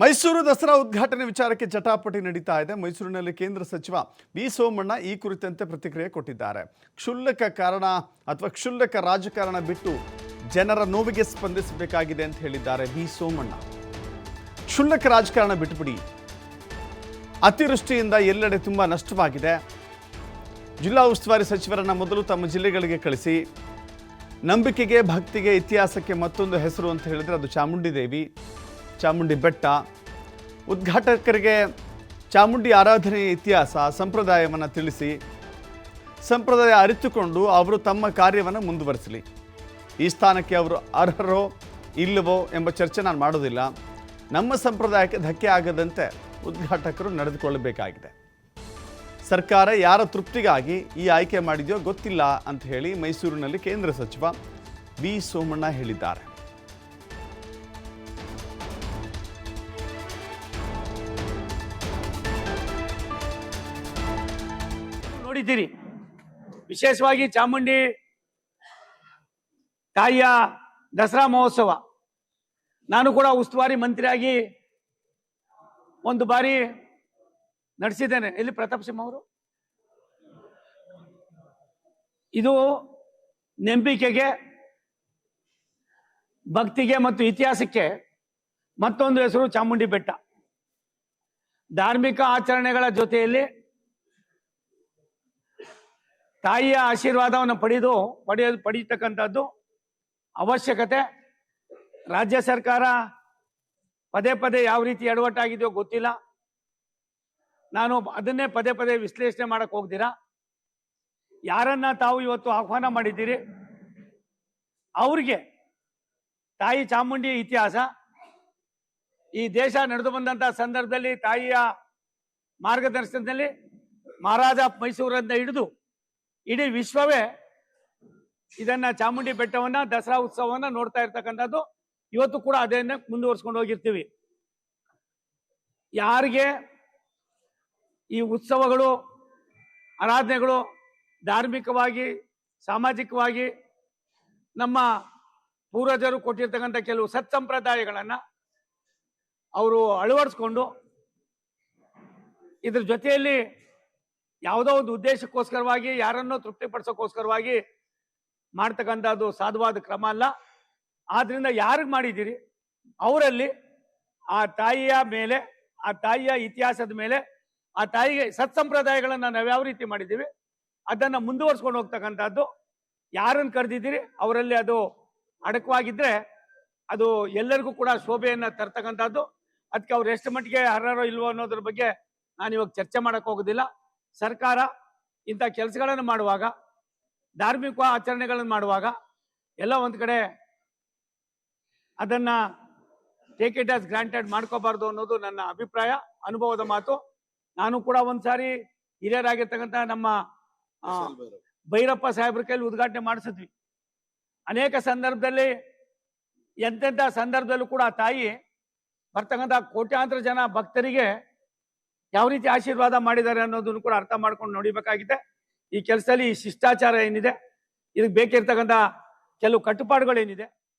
ಮೈಸೂರು ದಸರಾ ಉದ್ಘಾಟನೆ ವಿಚಾರಕ್ಕೆ ಚಟಾಪಟಿ ನಡೀತಾ ಇದೆ. ಮೈಸೂರಿನಲ್ಲಿ ಕೇಂದ್ರ ಸಚಿವ ಬಿ ಸೋಮಣ್ಣ ಈ ಕುರಿತಂತೆ ಪ್ರತಿಕ್ರಿಯೆ ಕೊಟ್ಟಿದ್ದಾರೆ. ಕ್ಷುಲ್ಲಕ ಕಾರಣ ಅಥವಾ ಕ್ಷುಲ್ಲಕ ರಾಜಕಾರಣ ಬಿಟ್ಟು ಜನರ ನೋವಿಗೆ ಸ್ಪಂದಿಸಬೇಕಾಗಿದೆ ಅಂತ ಹೇಳಿದ್ದಾರೆ ಬಿ ಸೋಮಣ್ಣ. ಕ್ಷುಲ್ಲಕ ರಾಜಕಾರಣ ಬಿಟ್ಟುಬಿಡಿ. ಅತಿವೃಷ್ಟಿಯಿಂದ ಎಲ್ಲೆಡೆ ತುಂಬ ನಷ್ಟವಾಗಿದೆ. ಜಿಲ್ಲಾ ಉಸ್ತುವಾರಿ ಸಚಿವರನ್ನ ಮೊದಲು ತಮ್ಮ ಜಿಲ್ಲೆಗಳಿಗೆ ಕಳಿಸಿ. ನಂಬಿಕೆಗೆ, ಭಕ್ತಿಗೆ, ಇತಿಹಾಸಕ್ಕೆ ಮತ್ತೊಂದು ಹೆಸರು ಅಂತ ಹೇಳಿದ್ರೆ ಅದು ಚಾಮುಂಡಿ ದೇವಿ ಚಾಮುಂಡಿ ಬೆಟ್ಟ. ಉದ್ಘಾಟಕರಿಗೆ ಚಾಮುಂಡಿ ಆರಾಧನೆಯ ಇತಿಹಾಸ, ಸಂಪ್ರದಾಯವನ್ನು ತಿಳಿಸಿ, ಸಂಪ್ರದಾಯ ಅರಿತುಕೊಂಡು ಅವರು ತಮ್ಮ ಕಾರ್ಯವನ್ನು ಮುಂದುವರಿಸಲಿ. ಈ ಸ್ಥಾನಕ್ಕೆ ಅವರು ಅರ್ಹರೋ ಇಲ್ಲವೋ ಎಂಬ ಚರ್ಚೆ ನಾನು ಮಾಡೋದಿಲ್ಲ. ನಮ್ಮ ಸಂಪ್ರದಾಯಕ್ಕೆ ಧಕ್ಕೆ ಆಗದಂತೆ ಉದ್ಘಾಟಕರು ನಡೆದುಕೊಳ್ಳಬೇಕಾಗಿದೆ. ಸರ್ಕಾರ ಯಾರ ತೃಪ್ತಿಗಾಗಿ ಈ ಆಯ್ಕೆ ಮಾಡಿದೆಯೋ ಗೊತ್ತಿಲ್ಲ ಅಂತ ಹೇಳಿ ಮೈಸೂರಿನಲ್ಲಿ ಕೇಂದ್ರ ಸಚಿವ ವಿ ಸೋಮಣ್ಣ ಹೇಳಿದ್ದಾರೆ. ನೋಡಿದ್ದೀರಿ. ವಿಶೇಷವಾಗಿ ಚಾಮುಂಡಿ ತಾಯಿಯ ದಸರಾ ಮಹೋತ್ಸವ. ನಾನು ಕೂಡ ಉಸ್ತುವಾರಿ ಮಂತ್ರಿಯಾಗಿ ಒಂದು ಬಾರಿ ನಡೆಸಿದ್ದೇನೆ. ಎಲ್ಲಿ ಪ್ರತಾಪ್ ಸಿಂಹ ಅವರು? ಇದು ನಂಬಿಕೆಗೆ, ಭಕ್ತಿಗೆ ಮತ್ತು ಇತಿಹಾಸಕ್ಕೆ ಮತ್ತೊಂದು ಹೆಸರು ಚಾಮುಂಡಿ ಬೆಟ್ಟ. ಧಾರ್ಮಿಕ ಆಚರಣೆಗಳ ಜೊತೆಯಲ್ಲಿ ತಾಯಿಯ ಆಶೀರ್ವಾದವನ್ನು ಪಡೆದು, ಪಡೆಯೋದು, ಪಡೀತಕ್ಕಂಥದ್ದು ಅವಶ್ಯಕತೆ. ರಾಜ್ಯ ಸರ್ಕಾರ ಪದೇ ಪದೇ ಯಾವ ರೀತಿ ಎಡವಟ್ಟಾಗಿದೆಯೋ ಗೊತ್ತಿಲ್ಲ. ನಾನು ಅದನ್ನೇ ಪದೇ ಪದೇ ವಿಶ್ಲೇಷಣೆ ಮಾಡಕ್ಕೆ ಹೋಗ್ತೀರಾ ಯಾರನ್ನ ತಾವು ಇವತ್ತು ಆಹ್ವಾನ ಮಾಡಿದ್ದೀರಿ? ಅವ್ರಿಗೆ ತಾಯಿ ಚಾಮುಂಡಿ ಇತಿಹಾಸ, ಈ ದೇಶ ನಡೆದು ಬಂದಂತ ಸಂದರ್ಭದಲ್ಲಿ ತಾಯಿಯ ಮಾರ್ಗದರ್ಶನದಲ್ಲಿ ಮಹಾರಾಜ ಮೈಸೂರನ್ನ ಹಿಡಿದು ಇಡೀ ವಿಶ್ವವೇ ಇದನ್ನ ಚಾಮುಂಡಿ ಬೆಟ್ಟವನ್ನ ದಸರಾ ಉತ್ಸವವನ್ನ ನೋಡ್ತಾ ಇರ್ತಕ್ಕಂಥದ್ದು. ಇವತ್ತು ಕೂಡ ಅದನ್ನ ಮುಂದುವರ್ಸ್ಕೊಂಡು ಹೋಗಿರ್ತೀವಿ. ಯಾರಿಗೆ ಈ ಉತ್ಸವಗಳು, ಆರಾಧನೆಗಳು ಧಾರ್ಮಿಕವಾಗಿ, ಸಾಮಾಜಿಕವಾಗಿ ನಮ್ಮ ಪೂರ್ವಜರು ಕೊಟ್ಟಿರ್ತಕ್ಕಂಥ ಕೆಲವು ಸತ್ಸಂಪ್ರದಾಯಗಳನ್ನು ಅವರು ಅಳವಡಿಸ್ಕೊಂಡು ಇದ್ರ ಜೊತೆಯಲ್ಲಿ ಯಾವುದೋ ಒಂದು ಉದ್ದೇಶಕ್ಕೋಸ್ಕರವಾಗಿ, ಯಾರನ್ನೋ ತೃಪ್ತಿಪಡಿಸೋಕ್ಕೋಸ್ಕರವಾಗಿ ಮಾಡ್ತಕ್ಕಂಥದ್ದು ಸಾಧುವಾದ ಕ್ರಮ ಅಲ್ಲ. ಆದ್ರಿಂದ ಯಾರಿಗೆ ಮಾಡಿದ್ದೀರಿ? ಅವರಲ್ಲಿ ಆ ತಾಯಿಯ ಮೇಲೆ, ಆ ತಾಯಿಯ ಇತಿಹಾಸದ ಮೇಲೆ, ಆ ತಾಯಿಗೆ ಸತ್ಸಂಪ್ರದಾಯಗಳನ್ನು ನಾವು ಯಾವ ರೀತಿ ಮಾಡಿದ್ದೀವಿ? ಅದನ್ನ ಮುಂದುವರ್ಸ್ಕೊಂಡು ಹೋಗ್ತಕ್ಕಂಥದ್ದು. ಯಾರನ್ನು ಕರೆದಿದ್ದೀರಿ? ಅವರಲ್ಲಿ ಅದು ಅಡಕವಾಗಿದ್ರೆ ಅದು ಎಲ್ಲರಿಗೂ ಕೂಡ ಶೋಭೆಯನ್ನು ತರ್ತಕ್ಕಂಥದ್ದು. ಅದಕ್ಕೆ ಅವ್ರು ಎಷ್ಟು ಮಟ್ಟಿಗೆ ಅರ್ಹರೋ ಇಲ್ವೋ ಅನ್ನೋದ್ರ ಬಗ್ಗೆ ನಾನು ಇವಾಗ ಚರ್ಚೆ ಮಾಡಕ್ ಹೋಗೋದಿಲ್ಲ. ಸರ್ಕಾರ ಇಂಥ ಕೆಲಸಗಳನ್ನು ಮಾಡುವಾಗ, ಧಾರ್ಮಿಕ ಆಚರಣೆಗಳನ್ನು ಮಾಡುವಾಗ, ಎಲ್ಲ ಒಂದು ಕಡೆ ಅದನ್ನು ಟೇಕ್ ಇಟ್ ಆಸ್ ಗ್ರಾಂಟೆಡ್ ಮಾಡ್ಕೋಬಾರ್ದು ಅನ್ನೋದು ನನ್ನ ಅಭಿಪ್ರಾಯ, ಅನುಭವದ ಮಾತು. ನಾನು ಕೂಡ ಒಂದ್ಸಾರಿ ಹಿರಿಯರಾಗಿರ್ತಕ್ಕಂಥ ನಮ್ಮ ಭೈರಪ್ಪ ಸಾಹೇಬ್ರ ಕೈಲಿ ಉದ್ಘಾಟನೆ ಮಾಡಿಸಿದ್ವಿ. ಅನೇಕ ಸಂದರ್ಭದಲ್ಲಿ, ಎಂತೆಂಥ ಸಂದರ್ಭದಲ್ಲೂ ಕೂಡ ತಾಯಿ ಬರ್ತಕ್ಕಂಥ ಕೋಟ್ಯಾಂತರ ಜನ ಭಕ್ತರಿಗೆ ಯಾವ ರೀತಿ ಆಶೀರ್ವಾದ ಮಾಡಿದ್ದಾರೆ ಅನ್ನೋದನ್ನು ಕೂಡ ಅರ್ಥ ಮಾಡ್ಕೊಂಡು ನೋಡಿಬೇಕಾಗಿದೆ. ಈ ಕೆಲಸದಲ್ಲಿ ಈ ಶಿಷ್ಟಾಚಾರ ಏನಿದೆ, ಇದಕ್ಕೆ ಬೇಕಿರ್ತಕ್ಕಂಥ ಕೆಲವು ಕಟ್ಟುಪಾಡುಗಳೇನಿದೆ